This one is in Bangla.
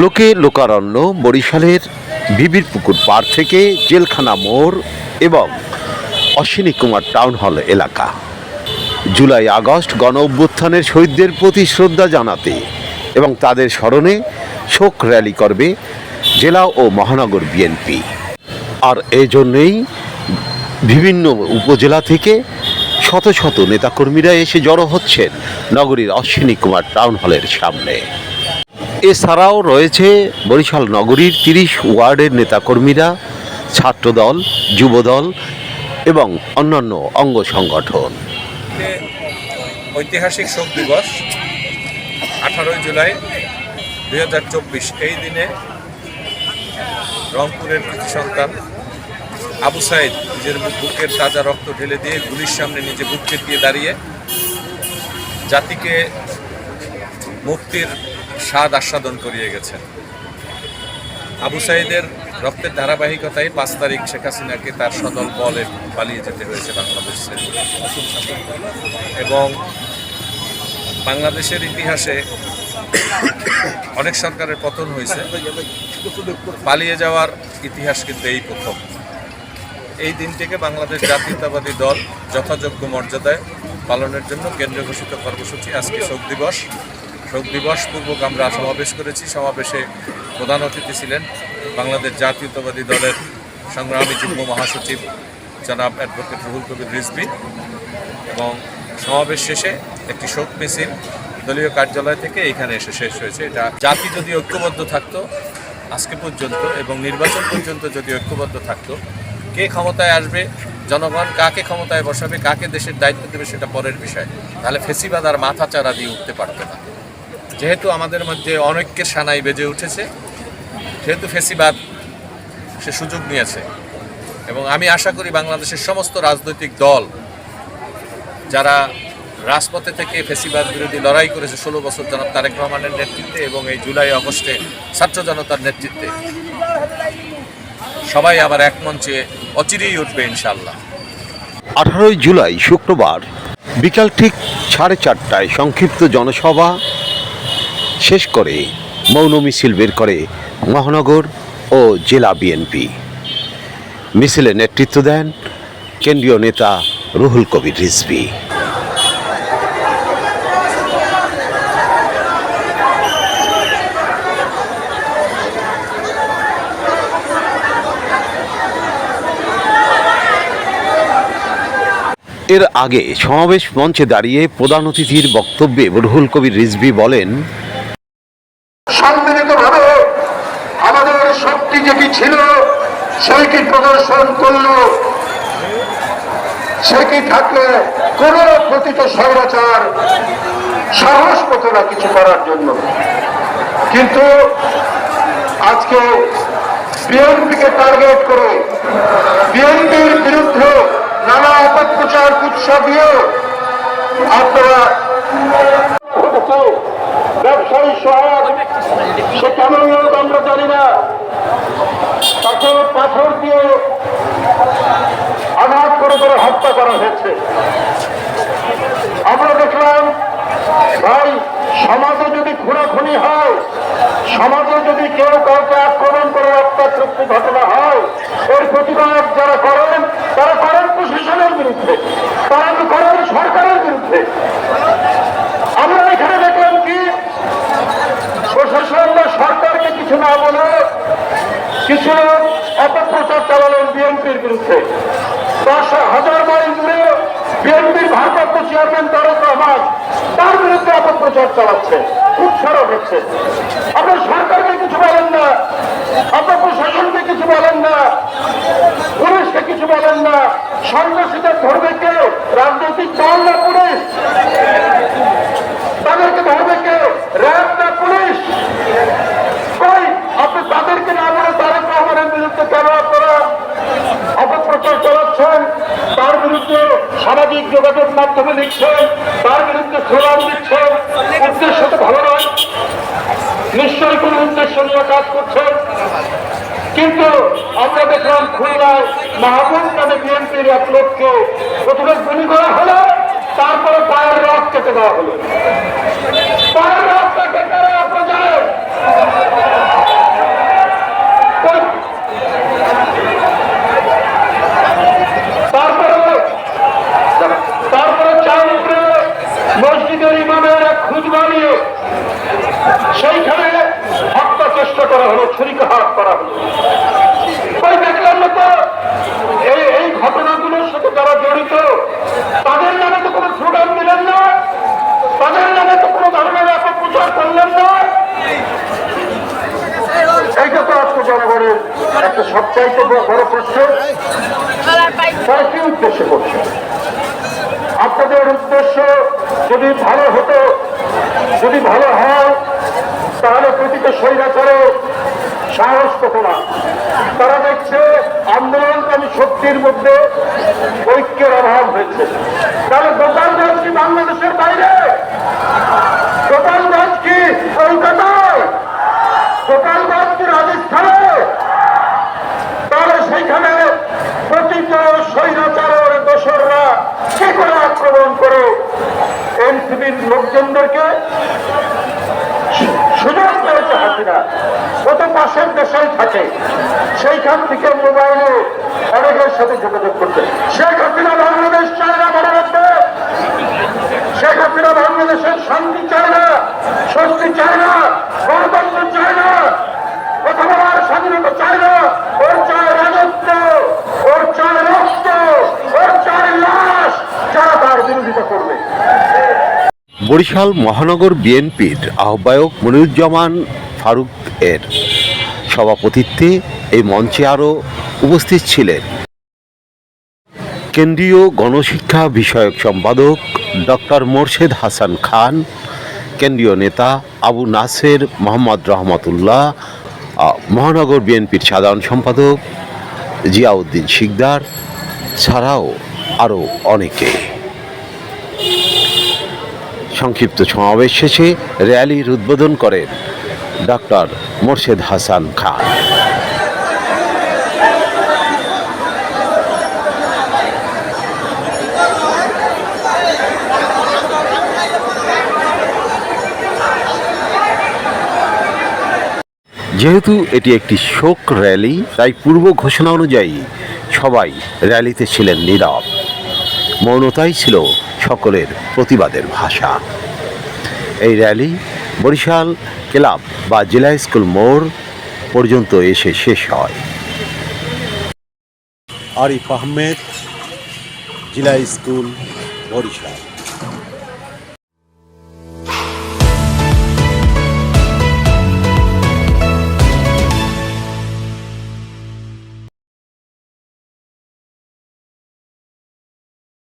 লোকে লোকারণ্য, বরিশালের বিবির পুকুর পাড় থেকে জেলখানা মোড় এবং অশ্বিনী কুমার টাউন হল এলাকা। জুলাই আগস্ট গণ অভ্যুত্থানের শহীদদের প্রতি শ্রদ্ধা জানাতে এবং তাদের স্মরণে শোক র্যালি করবে জেলা ও মহানগর বিএনপি। আর এই জন্যেই বিভিন্ন উপজেলা থেকে শত শত নেতাকর্মীরা এসে জড়ো হচ্ছেন নগরীর অশ্বিনী কুমার টাউন হলের সামনে। এছাড়াও রয়েছে বরিশাল নগরীর তিরিশ ওয়ার্ডের নেতাকর্মীরা, ছাত্রদল, যুবদল এবং অন্যান্য অঙ্গ সংগঠন। ঐতিহাসিক শোক দিবস, আঠারোই জুলাই দুই এই দিনে রংপুরের সন্তান আবু সাইদ নিজের বুকের তাজা রক্ত ঢেলে দিয়ে গুলির সামনে নিজে বুক দিয়ে দাঁড়িয়ে জাতিকে মুক্তির স্বাদ আস্বাদন করিয়ে গেছেন। আবু সাইদের রক্তের ধারাবাহিকতায় পাঁচ তারিখ শেখ হাসিনাকে তার সদল বলে পালিয়ে যেতে হয়েছে বাংলাদেশের এবং বাংলাদেশের ইতিহাসে অনেক সরকারের পতন হয়েছে। পালিয়ে যাওয়ার ইতিহাস কিন্তু এই প্রথম। এই দিনটিকে বাংলাদেশ জাতীয়তাবাদী দল যথাযোগ্য মর্যাদায় পালনের জন্য কেন্দ্র ঘোষিত কর্মসূচি আজকে শোক দিবস। শোক দিবস পূর্বক আমরা সমাবেশ করেছি। সমাবেশে প্রধান অতিথি ছিলেন বাংলাদেশ জাতীয়তাবাদী দলের সংগ্রামী যুগ্ম মহাসচিব জনাব অ্যাডভোকেট রুহুল কবির রিজভি এবং সমাবেশ শেষে একটি শোক মিছিল দলীয় কার্যালয় থেকে এখানে এসে শেষ হয়েছে। এটা জাতি যদি ঐক্যবদ্ধ থাকতো, আজকে পর্যন্ত এবং নির্বাচন পর্যন্ত যদি ঐক্যবদ্ধ থাকতো, কে ক্ষমতায় আসবে, জনগণ কাকে ক্ষমতায় বসাবে, কাকে দেশের দায়িত্ব দেবে সেটা পরের বিষয়। তাহলে ফেসিবাদ আর মাথা চারা দিয়ে উঠতে পারতো না। যেহেতু আমাদের মধ্যে অনৈক্যের সানাই বেজে উঠেছে, যেহেতু ফেসিবাদ সে সুযোগ নিয়েছে। এবং আমি আশা করি বাংলাদেশের সমস্ত রাজনৈতিক দল যারা রাজপথে থেকে ফেসিবাদ বিরোধী লড়াই করেছে ষোলো বছর জনাব তারেক রহমানের নেতৃত্বে এবং এই জুলাই আগস্টে ছাত্র জনতার নেতৃত্বে, সবাই আবার এক মঞ্চে অচিরেই উঠবে ইনশাল্লাহ আঠারোই জুলাই শুক্রবার বিকাল ঠিক সাড়ে চারটায় সংক্ষিপ্ত জনসভা শেষ করে মৌন মিছিল বের করে মহানগর ও জেলা বিএনপি। মিছিলে নেতৃত্ব দেন কেন্দ্রীয় নেতা রুহুল কবির রিজভি। এর আগে সমাবেশ মঞ্চে দাঁড়িয়ে প্রধান অতিথির বক্তব্যে রুহুল কবির রিজভি বলেন ছিল সেইটি প্রদর্শন করল? সেটি থাকলে কোন প্রতিত স্বৈরাচার সাহস পেত না কিছু করার জন্য? কিন্তু আজকে বিএনপিকে টার্গেট করে বিএনপির বিরুদ্ধে নানা অপপ্রচার কুৎসা দিয়ে আপনারা ব্যবসায়ী শহর সে কেমন আমরা জানি না? তাকে পাথর দিয়ে আঘাত করে করে হত্যা করা হয়েছে। আমরা দেখলাম, ভাই, সমাজে যদি খুনাখুনি হয়, সমাজে যদি কেউ কাউকে আক্রমণ করে রক্তাক্ত ঘটনা হয় এর প্রতিবাদ যারা করেন তারা করেন প্রশাসনের বিরুদ্ধে তারা করেন সরকারের বিরুদ্ধে আমরা এখানে দেখলাম কি প্রশাসন বা সরকারকে কিছু না বলে কিছু লোক অপপ্রচার চালালেন বিএনপির বিরুদ্ধে দশ হাজার মাইল দূরে বিএনপির ভারপ্রাপ্ত চেয়ারম্যান তারেক রহমান তার বিরুদ্ধে অপপ্রচার চালাচ্ছে উৎসাহ হচ্ছে আপনার সরকারকে কিছু বলেন না, আপনার প্রশাসনকে কিছু বলেন না, পুলিশকে কিছু বলেন না সন্ন্যাসীদের ধরবে কে রাজনৈতিক দল না পুলিশ, তাদেরকে ধরবে কে র্যাব না পুলিশ। আপনি তাদেরকে না বলে তারেক রহমানের বিরুদ্ধে কেন আপনারা চালাচ্ছেন তার বিরুদ্ধে সামাজিক যোগাযোগ মাধ্যমে লিখছেন তার বিরুদ্ধে স্লোগান দিচ্ছেন। উদ্দেশ্য তো ভালো নয়। নিশ্চয়ই কোনো উদ্দেশ্য নিয়ে কাজ করছেন কিন্তু আমরা দেখলাম খুলনায় মাহবুব নামে বিএনপির এক লোককে প্রথমে গুলি করা হলো, তারপরে পায়ের রক কেটে দেওয়া হলো। পায়ের রক কেটে জানেন করা হলো ছুরিকাহাত করা হলো। দেখলাম না তো এই এই ঘটনাগুলোর সাথে যারা জড়িত, তাদের নামে তো কোনো স্লোগান দিলেন না, তাদের নামে তো কোনো ধরনের অপপ্রচার করলেন না। এইটা তো আজকে জনগণের একটা সবচাইতে বড় প্রশ্ন। তারা কি উদ্দেশ্য করছে? আপনাদের উদ্দেশ্য যদি ভালো হতো, যদি ভালো হয়, তাহলে প্রতিটা স্বৈরাচারে সাহস পেত না তারা দেখছে আন্দোলনকারী শক্তির মধ্যে ঐক্যের অভাব হয়েছে। তাহলে গোপালগঞ্জ কি বাংলাদেশের বাইরে? গোপালগঞ্জ কি কলকাতায়? গোপালগঞ্জ কি রাজস্থানে? তাহলে সেইখানে প্রতিত স্বৈরাচারের দোসররা কি করে আক্রমণ করে? এনসিবির লোকজনদেরকে থাকে সেইখান থেকে মোবাইলে অনেকের সাথে যোগাযোগ করতে শেখ হাসিনা বাংলাদেশ চায় না মনে রাখবে শেখ হাসিনা বাংলাদেশের শান্তি চায় না স্বস্তি চায় না গণতন্ত্র চায় না কথা বলার স্বাধীনতা চায় না ওর চায় রাজত্ব ওর চায় রক্ত ওর চায় লাশ যারা তার বিরোধিতা করবে বরিশাল মহানগর বিএনপির আহ্বায়ক মনিরুজ্জামান ফারুক এর সভাপতিত্বে এই মঞ্চে আরও উপস্থিত ছিলেন কেন্দ্রীয় গণশিক্ষা বিষয়ক সম্পাদক ডক্টর মোর্শেদ হাসান খান, কেন্দ্রীয় নেতা আবু নাসের মোহাম্মদ রহমতুল্লাহ মহানগর বিএনপির সাধারণ সম্পাদক জিয়াউদ্দিন শিকদার ছাড়াও আরও অনেকে। সংক্ষিপ্ত সমাবেশ শেষে র্যালির উদ্বোধন করেন ডক্টর মোর্শেদ হাসান খান। যেহেতু এটি একটি শোক র্যালি, তাই পূর্ব ঘোষণা অনুযায়ী সবাই র্যালিতে ছিলেন নীরব। মৌনতাই ছিল সকলের প্রতিবাদের ভাষা। এই র্যালি বরিশাল ক্লাব বা জেলা স্কুল মোড় পর্যন্ত এসে শেষ হয়। আরিফ আহমেদ, জেলা স্কুল, বরিশাল।